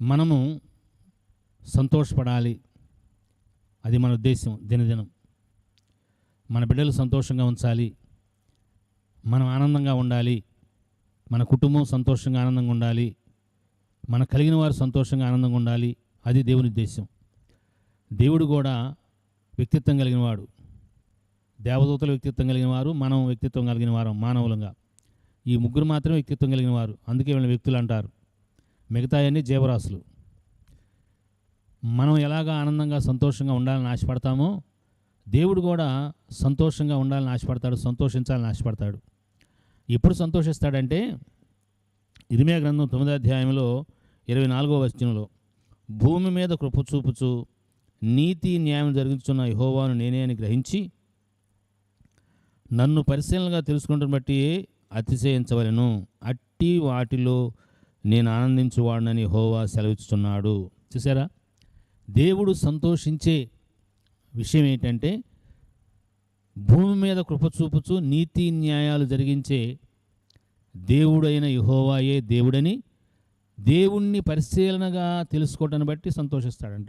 మనము సంతోషపడాలి. అది మన ఉద్దేశం దినదినం. మన బిడ్డలు సంతోషంగా ఉంచాలి. మనం ఆనందంగా ఉండాలి. మన కుటుంబం సంతోషంగా ఆనందంగా ఉండాలి. మన కలిగిన వారు సంతోషంగా ఆనందంగా ఉండాలి. అది దేవుని ఉద్దేశం దేవుడు కూడా వ్యక్తిత్వం కలిగిన వాడు. దేవదూతల వ్యక్తిత్వం కలిగిన వారు మనం వ్యక్తిత్వం కలిగిన వారు మానవులంగా. ఈ ముగ్గురు మాత్రమే వ్యక్తిత్వం కలిగిన వారు. అందుకే వీళ్ళని వ్యక్తులు అంటారు. మిగతాయన్నీ జీవరాశులు. మనం ఎలాగా ఆనందంగా సంతోషంగా ఉండాలని ఆశపడతామో దేవుడు కూడా సంతోషంగా ఉండాలని ఆశపడతాడు సంతోషించాలని ఆశపడతాడు. ఎప్పుడు సంతోషిస్తాడంటే ఇరిమే గ్రంథం తొమ్మిదో అధ్యాయంలో ఇరవై నాలుగో వచనంలో భూమి మీద కృప చూపుచు నీతి న్యాయం జరిగించున్న యహోవాను నేనే అని గ్రహించి నన్ను పరిశీలనగా తెలుసుకుంటున్న బట్టి అతిశయించవలను. అట్టి వాటిలో నేను ఆనందించువాడనని హోవా సెలవిస్తున్నాడు చూసారా దేవుడు సంతోషించే విషయం ఏంటంటే భూమి మీద కృప చూపుచు నీతి న్యాయాలు జరిగించే దేవుడైన యహోవాయే దేవుడని దేవుణ్ణి పరిశీలనగా తెలుసుకోవటాన్ని బట్టి సంతోషిస్తాడంట.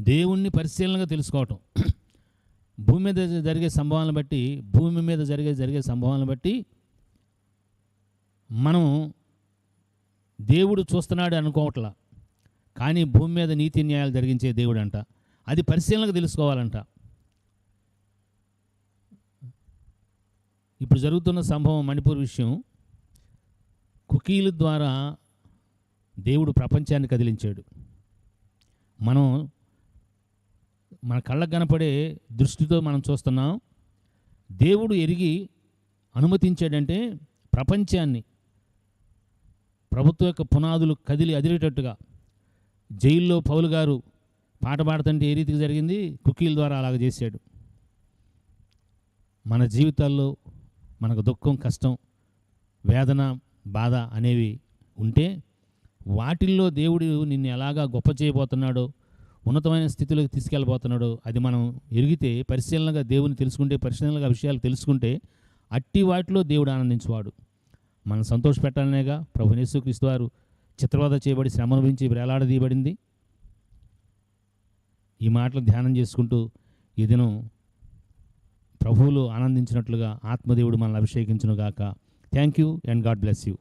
దేవుణ్ణి పరిశీలనగా తెలుసుకోవటం. భూమి మీద జరిగే సంభవాలను బట్టి భూమి మీద జరిగే జరిగే సంభవాలను బట్టి మనం దేవుడు చూస్తున్నాడు అనుకోవట్లా కానీ భూమి మీద నీతి న్యాయాలు జరిగించే దేవుడు అంట అది పరిశీలనగా తెలుసుకోవాలంట. ఇప్పుడు జరుగుతున్న సంభవం మణిపూర్ విషయం కుకీల ద్వారా దేవుడు ప్రపంచాన్ని కదిలించాడు. మనం మన కళ్ళకు కనపడే దృష్టితో మనం చూస్తున్నాం దేవుడు ఎరిగి అనుమతించాడంటే ప్రపంచాన్ని ప్రభుత్వ యొక్క పునాదులు కదిలి అదిరేటట్టుగా జైల్లో పౌలు గారు పాట పాడుతుంటే ఏ రీతికి జరిగింది? కుకీల ద్వారా అలాగ చేశాడు. మన జీవితాల్లో మనకు దుఃఖం కష్టం వేదన బాధ అనేవి ఉంటే వాటిల్లో దేవుడు నిన్ను ఎలాగా గొప్ప చేయబోతున్నాడో ఉన్నతమైన స్థితిలోకి తీసుకెళ్ళబోతున్నాడో అది మనం ఎరిగితే పరిశీలనగా దేవుని తెలుసుకుంటే పరిశీలనగా విషయాలు తెలుసుకుంటే అట్టి వాటిలో దేవుడు ఆనందించేవాడు. మనం సంతోష పెట్టాలనేగా ప్రభు యేసుక్రీస్తు వారు చిత్రవద చేయబడి శ్రమ అనుభవించి వేలాడదీయబడింది. ఈ మాటలు ధ్యానం చేసుకుంటూ ఈ దినం ప్రభువులు ఆనందించినట్లుగా ఆత్మదేవుడు మనల్ని అభిషేకించునుగాక. Thank you and God bless you